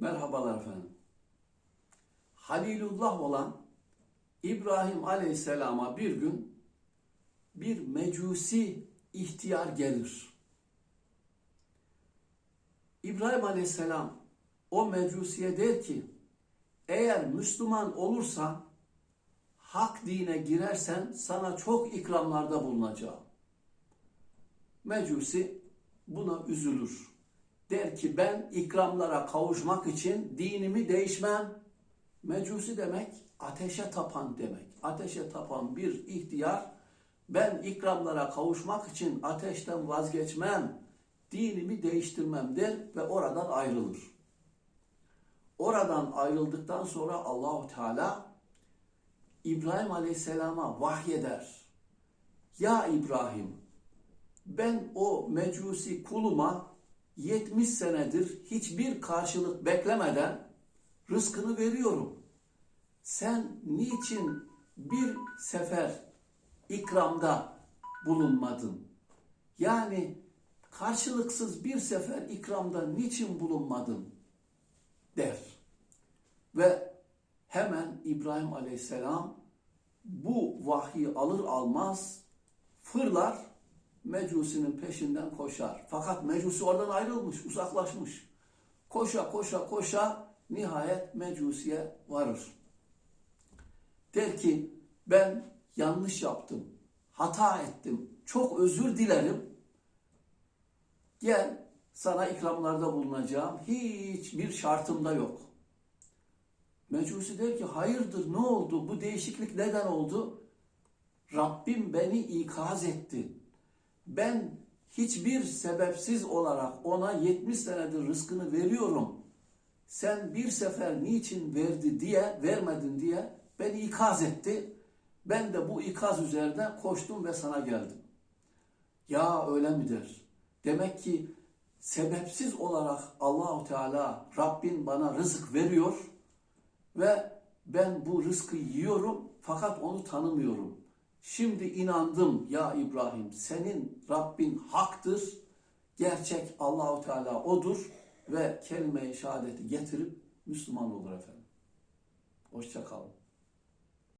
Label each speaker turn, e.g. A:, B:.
A: Merhabalar efendim. Halilullah olan İbrahim Aleyhisselam'a bir gün bir mecusi ihtiyar gelir. İbrahim Aleyhisselam o mecusiye der ki eğer Müslüman olursan hak dine girersen sana çok ikramlarda bulunacağım. Mecusi buna üzülür. Der ki ben ikramlara kavuşmak için dinimi değişmem. Mecusi demek ateşe tapan demek. Ateşe tapan bir ihtiyar ben ikramlara kavuşmak için ateşten vazgeçmem, dinimi değiştirmem der ve oradan ayrılır. Oradan ayrıldıktan sonra Allahu Teala İbrahim Aleyhisselam'a vahyeder. Ya İbrahim ben o mecusi kuluma 70 senedir hiçbir karşılık beklemeden rızkını veriyorum. Sen niçin bir sefer ikramda bulunmadın? Yani karşılıksız bir sefer ikramda niçin bulunmadın? der. Ve hemen İbrahim Aleyhisselam bu vahyi alır almaz fırlar Mecusi'nin peşinden koşar. Fakat Mecusi oradan ayrılmış, uzaklaşmış. Koşa koşa koşa nihayet Mecusi'ye varır. Der ki ben yanlış yaptım, hata ettim, çok özür dilerim. Gel sana ikramlarda bulunacağım. Hiçbir şartım da yok. Mecusi der ki hayırdır ne oldu? Bu değişiklik neden oldu? Rabbim beni ikaz etti. Ben hiçbir sebepsiz olarak ona 70 senedir rızkını veriyorum. Sen bir sefer niçin verdi diye, vermedin diye beni ikaz etti. Ben de bu ikaz üzerine koştum ve sana geldim. Ya öyle midir? Demek ki sebepsiz olarak Allahu Teala Rabbin bana rızık veriyor ve ben bu rızkı yiyorum fakat onu tanımıyorum. Şimdi inandım ya İbrahim senin Rabbin haktır. Gerçek Allahu Teala odur ve kelime-i şehadeti getirip Müslüman olur efendim. Hoşça kalın.